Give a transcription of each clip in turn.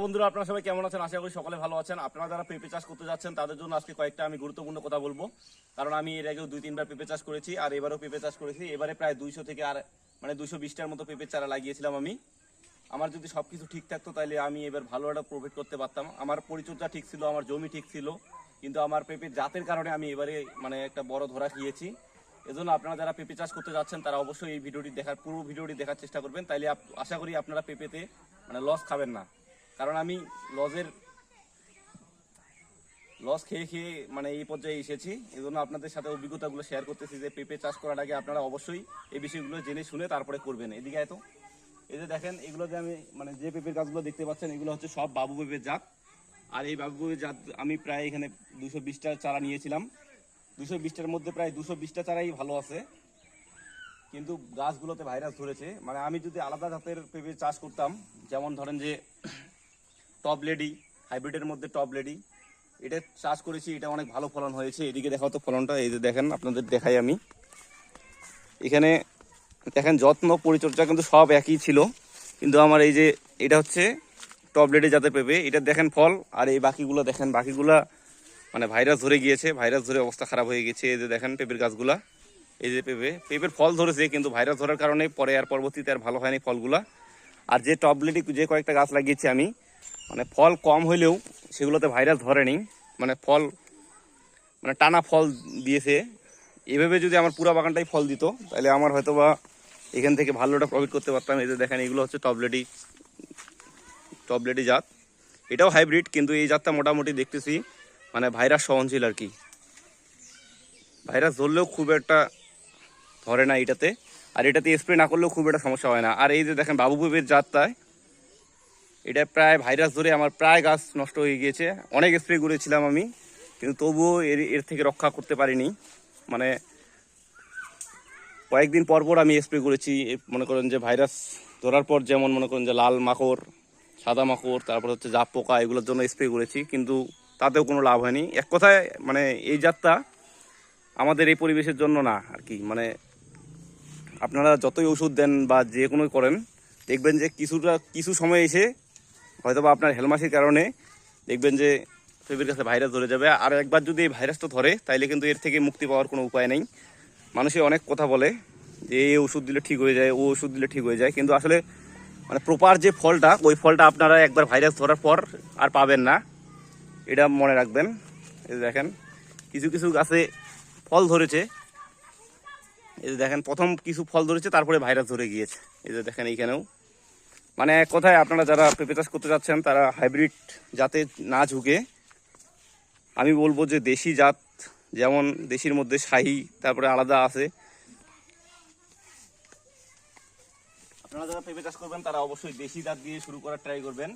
Hello বন্ধুরা, আপনারা সবাই কেমন আছেন? আশা করি সকলে ভালো আছেন। আপনারা যারা পেঁপে চাষ করতে যাচ্ছেন, তাদের জন্য আজকে কয়েকটা আমি গুরুত্বপূর্ণ কথা বলব। কারণ আমি এর আগেও দুই, তিনবার পেঁপে চাষ করেছি, আর এবারও পেঁপে চাষ করেছি। এবারে প্রায় দুইশো থেকে আর মানে দুইশো বিশটার মতো পেঁপে চারা লাগিয়েছিলাম আমি। আমার যদি সব কিছু ঠিক থাকতো, তাহলে আমি এবার ভালো একটা প্রফিট করতে পারতাম। আমার পরিচর্যা ঠিক ছিল, আমার জমি ঠিক ছিল, কিন্তু আমার পেঁপের জাতের কারণে আমি এবারে মানে একটা বড় ধরা খেয়েছি। এজন্য আপনারা যারা পেঁপে চাষ করতে যাচ্ছেন, তারা অবশ্যই এই ভিডিওটি দেখার, পুরো ভিডিওটি দেখার চেষ্টা করবেন। তাইলে আশা করি আপনারা পেঁপেতে মানে লস খাবেন না। কারণ আমি লজের লস খেয়ে খেয়ে মানে এই পর্যায়ে এসেছি। এই জন্য আপনাদের সাথে অভিজ্ঞতাগুলো শেয়ার করতেছি যে পেঁপে চাষ করার আগে আপনারা অবশ্যই এই বিষয়গুলো জেনে শুনে তারপরে করবেন। এদিকে এত এই যে দেখেন, এগুলো যে আমি মানে যে পেঁপের গাছগুলো দেখতে পাচ্ছেন, এগুলো হচ্ছে সব বাবু পেঁপের জাত। আর এই বাবু পেঁপের জাত আমি প্রায় এখানে দুশো বিশটা চারা নিয়েছিলাম। দুশো বিশটার মধ্যে প্রায় দুশো বিশটা চারাই ভালো আছে। কিন্তু গাছগুলোতে ভাইরাস ধরেছে। মানে আমি যদি আলাদা জাতের পেঁপে চাষ করতাম, যেমন ধরেন যে টপ লেডি হাইব্রিডের মধ্যে টপ লেডি এটা চাষ করেছি, এটা অনেক ভালো ফলন হয়েছে। এদিকে দেখাও তো ফলনটা, এই যে দেখেন, আপনাদের দেখাই আমি। এখানে দেখেন, যত্ন, পরিচর্যা কিন্তু সব একই ছিল। কিন্তু আমার এই যে, এটা হচ্ছে টপ লেডি জাতের পেঁপে এটা দেখেন ফল, আর এই বাকিগুলো দেখেন, বাকিগুলা মানে ভাইরাস ধরে গিয়েছে ভাইরাস ধরে অবস্থা খারাপ হয়ে গেছে। এই যে দেখেন, পেঁপের গাছগুলা, এই যে পেঁপে, পেঁপের ফল ধরেছে, কিন্তু ভাইরাস ধরার কারণে পরে আর পরবর্তীতে আর ভালো হয়নি ফলগুলা। আর যে টবলেটি যে কয়েকটা গাছ লাগিয়েছি আমি মানে ফল কম হইলেও সেগুলোতে ভাইরাস ধরেনি। মানে ফল মানে টানা ফল দিয়েছে। এভাবে যদি আমার পুরো বাগানটাই ফল দিত, তাহলে আমার হয়তো বা এখান থেকে ভালো একটা প্রফিট করতে পারতাম। এই যে দেখেন, এগুলো হচ্ছে টবলেটি টবলেটি জাত। এটাও হাইব্রিড কিন্তু এই জাতটা মোটামুটি দেখতেছি মানে ভাইরাস সহনশীল আর কি। ভাইরাস ধরলেও খুব একটা ধরে না এটাতে। আর এটাতে স্প্রে না করলেও খুব একটা সমস্যা হয় না। আর এই যে দেখেন বাবু পেঁপের জাতটায় এটা প্রায় ভাইরাস ধরে আমার প্রায় গাছ নষ্ট হয়ে গিয়েছে। অনেক স্প্রে করেছিলাম আমি, কিন্তু তবুও এর এর থেকে রক্ষা করতে পারিনি। মানে কয়েকদিন পর পর আমি স্প্রে করেছি মনে করেন যে ভাইরাস ধরার পর যেমন মনে করেন যে লাল মাকড়, সাদা মাকড়, তারপর হচ্ছে জাপ পোকা, এগুলোর জন্য স্প্রে করেছি, কিন্তু তাতেও কোনো লাভ হয়নি। এক কথায় মানে এই জাতটা আমাদের এই পরিবেশের জন্য না আর কি। মানে আপনারা যতই ওষুধ দেন বা যে কোনো করেন, দেখবেন যে কিছুটা, কিছু সময় এসে হয়তো বা আপনার হেলমাসির কারণে দেখবেন যে পেঁপের কাছে ভাইরাস ধরে যাবে। আর একবার যদি এই ভাইরাসটা ধরে, তাইলে কিন্তু এর থেকে মুক্তি পাওয়ার কোনো উপায় নেই। মানুষে অনেক কথা বলে যে এই ওষুধ দিলে ঠিক হয়ে যায়, ও ওষুধ দিলে ঠিক হয়ে যায়। কিন্তু আসলে মানে প্রপার যে ফলটা, ওই ফলটা আপনারা একবার ভাইরাস ধরার পর আর পাবেন না। এটা মনে রাখবেন। এই দেখেন, কিছু কিছু গাছে ফল ধরেছে। এই যে দেখেন, প্রথম কিছু ফল ধরেছে, তারপরে ভাইরাস ধরে গিয়েছে। এই যে দেখেন, এইখানেও মানে কথায় আপনারা যারা পেঁপে চাষ করতে যাচ্ছেন, তারা হাইব্রিড জাতে না ঝুঁকে আমি বলব যে দেশি জাত, যেমন দেশির মধ্যে শাহি, তারপরে আলাদা আছে। আপনারা যারা পেঁপে চাষ করবেন, তারা অবশ্যই দেশি জাত দিয়ে শুরু করার ট্রাই করবেন।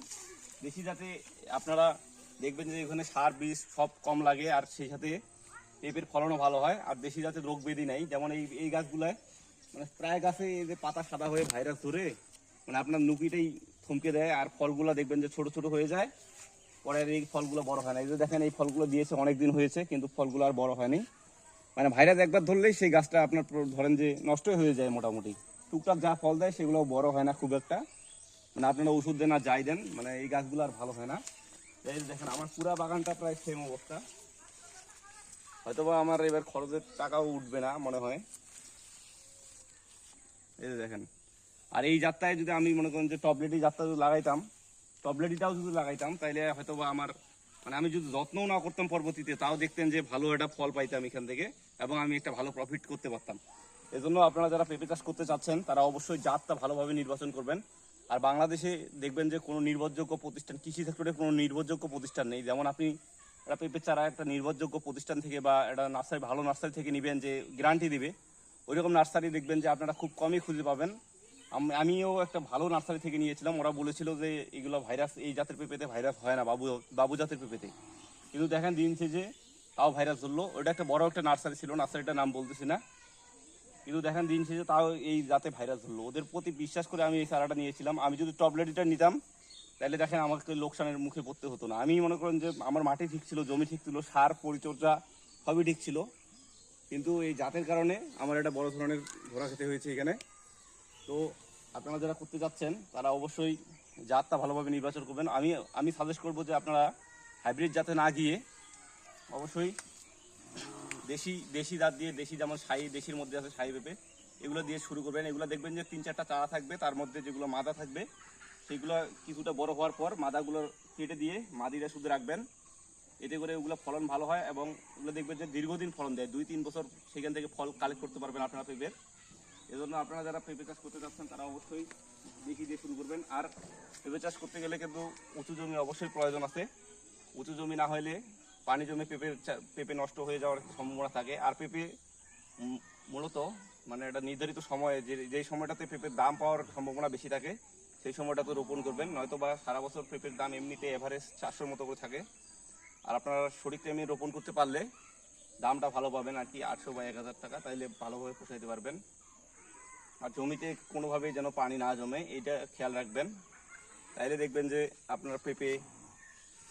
দেশি জাতে আপনারা দেখবেন যে এখানে সার বীজ সব কম লাগে, আর সেই সাথে পেঁপের ফলনও ভালো হয়। আর দেশি জাতে রোগ ব্যাধি নেই। যেমন এই এই গাছগুলায় মানে প্রায় গাছে এই যে পাতা সাদা হয়ে ভাইরাস ধরে মানে আপনার নুকিটাই থমকে দেয় আর ফলগুলো দেখবেন যে ছোট ছোট হয়ে যায়। পরে এই ফলগুলো বড় হয় না। এই যে দেখেন, এই ফলগুলো দিয়েছে অনেক দিন হয়েছে, কিন্তু ফলগুলো আর বড় হয়নি। মানে ভাইরাস একবার ধরলেই সেই গাছটা আপনার ধরেন যে নষ্ট হয়ে যায় মোটামুটি। টুকটাক যা ফল দেয় সেগুলো বড় হয় না খুব একটা। মানে আপনারা ওষুধ দেন আর যাই দেন মানে এই গাছগুলো আর ভালো হয় না। এই দেখেন, আমার পুরা বাগানটা প্রায় সেম অবস্থা। হয়তোবা আমার এবার খরচের টাকাও উঠবে না মনে হয়। এই দেখেন আর এই যাত্রায় যদি আমি মনে করেন যে টবলেটি যাত্রা যদি লাগাইতাম টবলেটিটাও যদি লাগাইতাম তাহলে হয়তো বা আমার মানে আমি যদি যত্নও না করতাম পরবর্তীতে, তাও দেখতেন যে ভালো একটা ফল পাইতাম এখান থেকে এবং আমি একটা ভালো প্রফিট করতে পারতাম। এজন্য আপনারা যারা পেঁপে চাষ করতে চাচ্ছেন, তারা অবশ্যই জাতটা ভালোভাবে নির্বাচন করবেন। আর বাংলাদেশে দেখবেন যে কোনো নির্ভরযোগ্য প্রতিষ্ঠান, কৃষি সেক্টরে কোনো নির্ভরযোগ্য প্রতিষ্ঠান নেই। যেমন আপনি, একটা পেঁপে চারা একটা নির্ভরযোগ্য প্রতিষ্ঠান থেকে বা একটা নার্সারি, ভালো নার্সারি থেকে নেবেন যে গ্যারান্টি দিবে, ওইরকম নার্সারি দেখবেন যে আপনারা খুব কমই খুঁজে পাবেন। আমিও একটা ভালো নার্সারি থেকে নিয়েছিলাম। ওরা বলেছিল যে এগুলো ভাইরাস, এই জাতের পেঁপেতে ভাইরাস হয় না, বাবু বাবু জাতের পেঁপেতে। কিন্তু দেখেন দিন যে তাও ভাইরাস ধরলো। ওটা একটা বড় একটা নার্সারি ছিল, নার্সারিটার নাম বলতেছি না। কিন্তু দেখেন দিন শেষে তাও এই জাতে ভাইরাস ধরলো। ওদের প্রতি বিশ্বাস করে আমি এই চারাটা নিয়েছিলাম। আমি যদি টবলেটিটা নিতাম, তাহলে দেখেন আমাকে লোকসানের মুখে পড়তে হতো না। আমি মনে করেন যে আমার মাটি ঠিক ছিল, জমি ঠিক ছিল, সার পরিচর্যা সবই ঠিক ছিল। কিন্তু এই জাতের কারণে আমার একটা বড় ধরনের ধরা খেতে হয়েছে এখানে। তো আপনারা যারা করতে যাচ্ছেন, তারা অবশ্যই জাতটা ভালোভাবে নির্বাচন করবেন। আমি আমি সাজেস্ট করব যে আপনারা হাইব্রিড জাতে না গিয়ে অবশ্যই দেশি দেশি জাত দিয়ে, দেশি যেমন সাই দেশির মধ্যে আছে সাই পেঁপে, এগুলো দিয়ে শুরু করবেন। এগুলো দেখবেন যে তিন চারটা চারা থাকবে, তার মধ্যে যেগুলো মাদা থাকবে, সেগুলো কিছুটা বড় হওয়ার পর মাদাগুলো কেটে দিয়ে মাদিটা শুধু রাখবেন। এতে করে ওগুলো ফলন ভালো হয় এবং ওগুলো দেখবেন যে দীর্ঘদিন ফলন দেয়। দুই, তিন বছর সেখান থেকে ফল কালেক্ট করতে পারবেন আপনারা পেঁপের। এজন্য আপনারা যারা পেঁপে চাষ করতে চাচ্ছেন তারা অবশ্যই দেখি দিয়ে শুরু করবেন। আর পেঁপে চাষ করতে গেলে কিন্তু উঁচু জমি অবশ্যই প্রয়োজন আছে। উঁচু জমি না হলে পানি জমে পেঁপে পেঁপে নষ্ট হয়ে যাওয়ার সম্ভাবনা থাকে। আর পেঁপে মূলত মানে একটা নির্ধারিত সময়ে যে যেই সময়টাতে পেঁপের দাম পাওয়ার সম্ভাবনা বেশি থাকে, সেই সময়টাতে রোপণ করবেন। নয়তো বা সারা বছর পেঁপের দাম এমনিতে এভারেজ চারশোর মতো করে থাকে। আর আপনারা সঠিক টাইমে রোপণ করতে পারলে দামটা ভালো পাবেন আর কি আটশো বা এক হাজার টাকা। তাইলে ভালোভাবে পোষাইতে পারবেন। আর জমিতে কোনোভাবেই যেন পানি না জমে এটা খেয়াল রাখবেন। তাইলে দেখবেন যে আপনার পেঁপে,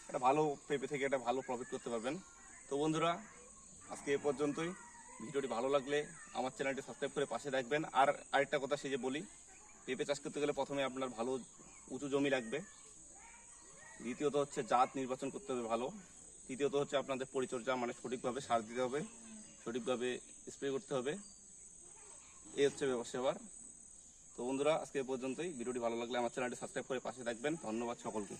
একটা ভালো পেঁপে থেকে একটা ভালো প্রফিট করতে পারবেন। তো বন্ধুরা, আজকে এ পর্যন্তই। ভিডিওটি ভালো লাগলে আমার চ্যানেলটি সাবস্ক্রাইব করে পাশে রাখবেন আর আরেকটা কথা সে যে বলি, পেঁপে চাষ করতে গেলে প্রথমে আপনার ভালো উঁচু জমি লাগবে। দ্বিতীয়ত হচ্ছে জাত নির্বাচন করতে হবে ভালো। তৃতীয়ত হচ্ছে আপনাদের পরিচর্যা মানে সঠিকভাবে সার দিতে হবে, সঠিকভাবে স্প্রে করতে হবে। এই হচ্ছে ব্যবসা তো বন্ধুরা, আজকে পর্যন্তই। ভিডিওটি ভালো লাগলে আমার চ্যানেলটি সাবস্ক্রাইব করে পাশে থাকবেন। ধন্যবাদ সকলকে।